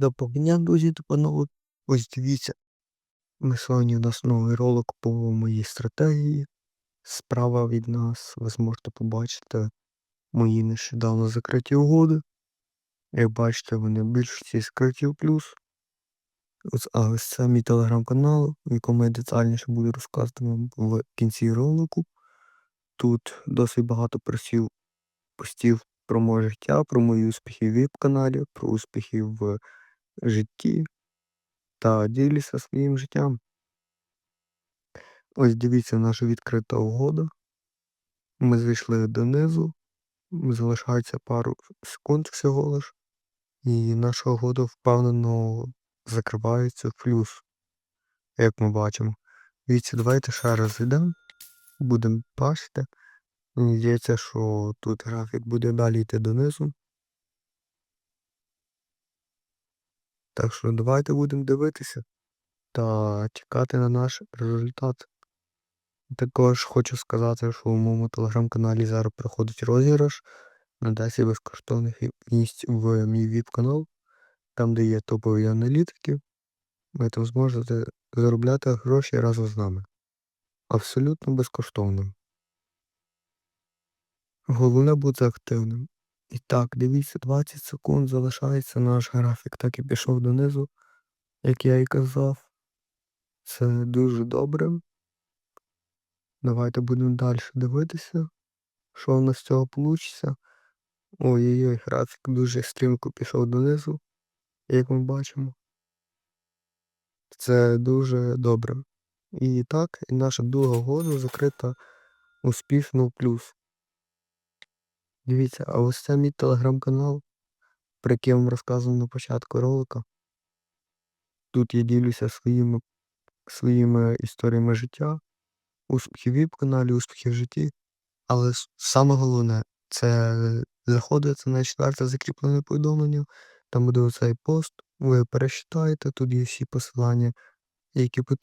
Доброго дня, друзі та панове. Ось дивіться. Ми сьогодні у нас новий ролик по моїй стратегії. Справа від нас ви зможете побачити мої нещодавно закриті угоди. Як бачите, вони більшості закриті в плюс. А ось це мій телеграм-канал, в якому я детальніше буду розказувати вам в кінці ролику. Тут досить багато просів постів про моє життя, про мої успіхи в віп-каналі, про успіхи в житті та ділюся своїм життям. Ось дивіться наша відкрита угода. Ми зайшли донизу, залишається пару секунд всього лиш, і наша угода впевнено закривається в плюс, як ми бачимо. Дивіться, давайте ще раз зайдемо, будемо бачити. Мені здається, що тут графік буде далі йти донизу. Так що давайте будемо дивитися та чекати на наш результат. Також хочу сказати, що у моєму телеграм-каналі зараз проходить розіграш на 10 безкоштовних місць в мій віп-канал, там де є топові аналітики. Ви там зможете заробляти гроші разом з нами. Абсолютно безкоштовно. Головне бути активним. І так, дивіться, 20 секунд залишається наш графік, так і пішов донизу, як я і казав. Це дуже добре. Давайте будемо далі дивитися, що в нас з цього вийде. Ой-ой-ой, графік дуже стрімко пішов донизу, як ми бачимо. Це дуже добре. І так, і наша друга угода закрита успішно в плюс. Дивіться, а ось це мій телеграм-канал, про який я вам розказував на початку ролика. Тут я ділюся своїми своїми історіями життя, успіхи в віп-каналі, успіхи в житті. Але саме головне це заходите на четверте закріплене повідомлення, там буде оцей пост, ви перечитаєте, тут є всі посилання, які потрібні.